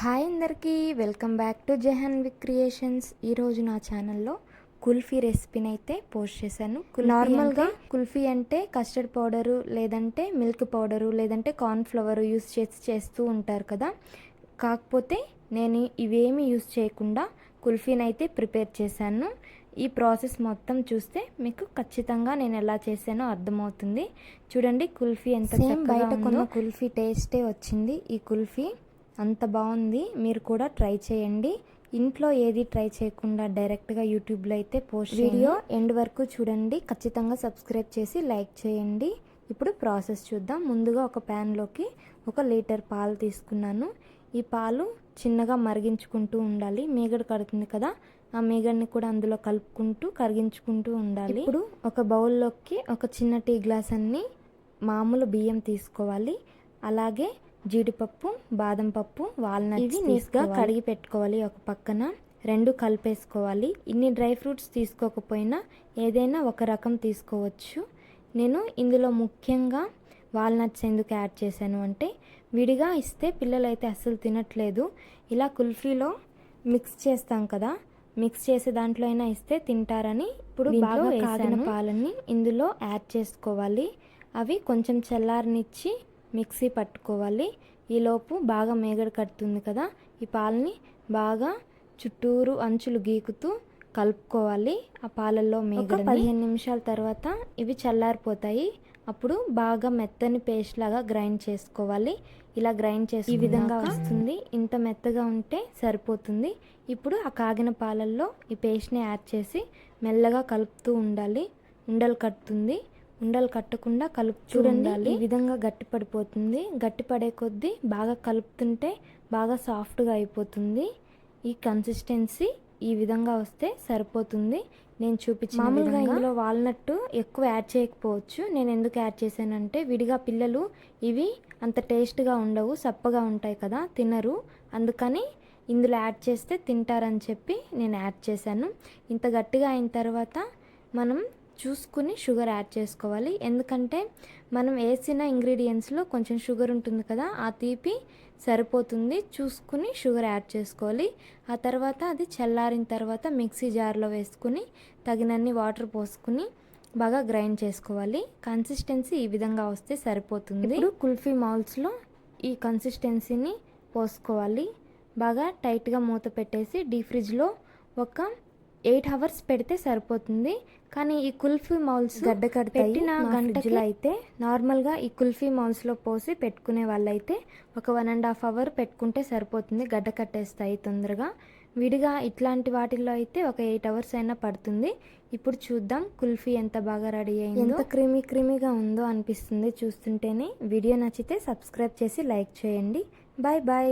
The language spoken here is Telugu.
హాయ్ అందరికీ welcome back to Jahnavi creations. ఈరోజు నా ఛానల్లో కుల్ఫీ రెసిపీని అయితే పోస్ట్ చేశాను. నార్మల్గా కుల్ఫీ అంటే కస్టర్డ్ పౌడరు లేదంటే మిల్క్ పౌడరు లేదంటే కార్న్ ఫ్లవర్ యూస్ చేసి చేస్తూ ఉంటారు కదా. కాకపోతే నేను ఇవేమి యూస్ చేయకుండా కుల్ఫీని అయితే ప్రిపేర్ చేశాను. ఈ ప్రాసెస్ మొత్తం చూస్తే మీకు ఖచ్చితంగా నేను ఎలా చేశానో అర్థమవుతుంది. చూడండి కుల్ఫీ ఎంత బయట కొన్న కుల్ఫీ టేస్టే వచ్చింది. ఈ కుల్ఫీ అంత బాగుంది. మీరు కూడా ట్రై చేయండి. ఇంట్లో ఏది ట్రై చేయకుండా డైరెక్ట్గా యూట్యూబ్లో అయితే పోస్ట్ వీడియో ఎండ్ వరకు చూడండి. ఖచ్చితంగా సబ్స్క్రైబ్ చేసి లైక్ చేయండి. ఇప్పుడు ప్రాసెస్ చూద్దాం. ముందుగా ఒక ప్యాన్లోకి ఒక లీటర్ పాలు తీసుకున్నాను. ఈ పాలు చిన్నగా మరిగించుకుంటూ ఉండాలి. మేగడ కడుతుంది కదా ఆ మేగడ్ని కూడా అందులో కలుపుకుంటూ కరిగించుకుంటూ ఉండాలి. ఇప్పుడు ఒక బౌల్లోకి ఒక చిన్న టీ గ్లాస్ అన్ని మామూలు బియ్యం తీసుకోవాలి. అలాగే జీడిపప్పు బాదం పప్పు వాల్నట్ ఇవి నీట్గా కడిగి పెట్టుకోవాలి ఒక పక్కన. రెండు కలిపేసుకోవాలి. ఇన్ని డ్రై ఫ్రూట్స్ తీసుకోకపోయినా ఏదైనా ఒక రకం తీసుకోవచ్చు. నేను ఇందులో ముఖ్యంగా వాల్నట్స్ ఎందుకు యాడ్ చేశాను అంటే విడిగా ఇస్తే పిల్లలైతే అస్సలు తినట్లేదు. ఇలా కుల్ఫీలో మిక్స్ చేస్తాం కదా మిక్స్ చేసే దాంట్లో అయినా ఇస్తే తింటారని ఇప్పుడు బాగా కాగిన పాలని ఇందులో యాడ్ చేసుకోవాలి. అవి కొంచెం చల్లారనిచ్చి మిక్సీ పట్టుకోవాలి. ఈలోపు బాగా మేగడ కడుతుంది కదా ఈ పాలని బాగా చుట్టూరు అంచులు గీకుతూ కలుపుకోవాలి. ఆ పాలల్లో మేగడ పదిహేను నిమిషాల తర్వాత ఇవి చల్లారిపోతాయి. అప్పుడు బాగా మెత్తని పేస్ట్ లాగా గ్రైండ్ చేసుకోవాలి. ఇలా గ్రైండ్ చేసి ఈ విధంగా వస్తుంది. ఇంత మెత్తగా ఉంటే సరిపోతుంది. ఇప్పుడు ఆ కాగిన పాలల్లో ఈ పేస్ట్ని యాడ్ చేసి మెల్లగా కలుపుతూ ఉండాలి. ఉండలు కట్టుతుంది. ఉండలు కట్టకుండా కలుపు చూడండి ఈ విధంగా గట్టి పడిపోతుంది. గట్టి పడే కొద్దీ బాగా కలుపుతుంటే బాగా సాఫ్ట్గా అయిపోతుంది. ఈ కన్సిస్టెన్సీ ఈ విధంగా వస్తే సరిపోతుంది. నేను చూపించిన మామూలుగా ఇందులో వాల్నట్ ఎక్కువ యాడ్ చేయకపోవచ్చు. నేను ఎందుకు యాడ్ చేశానంటే విడిగా పిల్లలు ఇవి అంత టేస్ట్గా ఉండవు సప్పగా ఉంటాయి కదా తినరు. అందుకని ఇందులో యాడ్ చేస్తే తింటారని చెప్పి నేను యాడ్ చేశాను. ఇంత గట్టిగా అయిన తర్వాత మనం చూసుకుని షుగర్ యాడ్ చేసుకోవాలి. ఎందుకంటే మనం వేసిన ఇంగ్రీడియంట్స్లో కొంచెం షుగర్ ఉంటుంది కదా ఆ తీపి సరిపోతుంది. చూసుకుని షుగర్ యాడ్ చేసుకోవాలి. ఆ తర్వాత అది చల్లారిన తర్వాత మిక్సీ జార్లో వేసుకుని తగినన్ని వాటర్ పోసుకుని బాగా గ్రైండ్ చేసుకోవాలి. కన్సిస్టెన్సీ ఈ విధంగా వస్తే సరిపోతుంది. ఇప్పుడు కుల్ఫీ మౌల్స్లో ఈ కన్సిస్టెన్సీని పోసుకోవాలి. బాగా టైట్గా మూత పెట్టేసి డీ ఫ్రిడ్జ్లో ఒక ఎయిట్ అవర్స్ పెడితే సరిపోతుంది. కానీ ఈ కుల్ఫీ మౌల్స్ గడ్డ పెట్టిన గంటలో అయితే నార్మల్గా ఈ కుల్ఫీ మౌల్స్లో పోసి పెట్టుకునే వాళ్ళైతే ఒక వన్ అండ్ హాఫ్ అవర్ పెట్టుకుంటే సరిపోతుంది. గడ్డ కట్టేస్తాయి తొందరగా. విడిగా ఇట్లాంటి వాటిల్లో అయితే ఒక ఎయిట్ అవర్స్ అయినా పడుతుంది. ఇప్పుడు చూద్దాం కుల్ఫీ ఎంత బాగా రెడీ అయింది. ఎంత క్రీమీ క్రీమీగా ఉందో అనిపిస్తుంది చూస్తుంటేనే. వీడియో నచ్చితే సబ్స్క్రైబ్ చేసి లైక్ చేయండి. Bye bye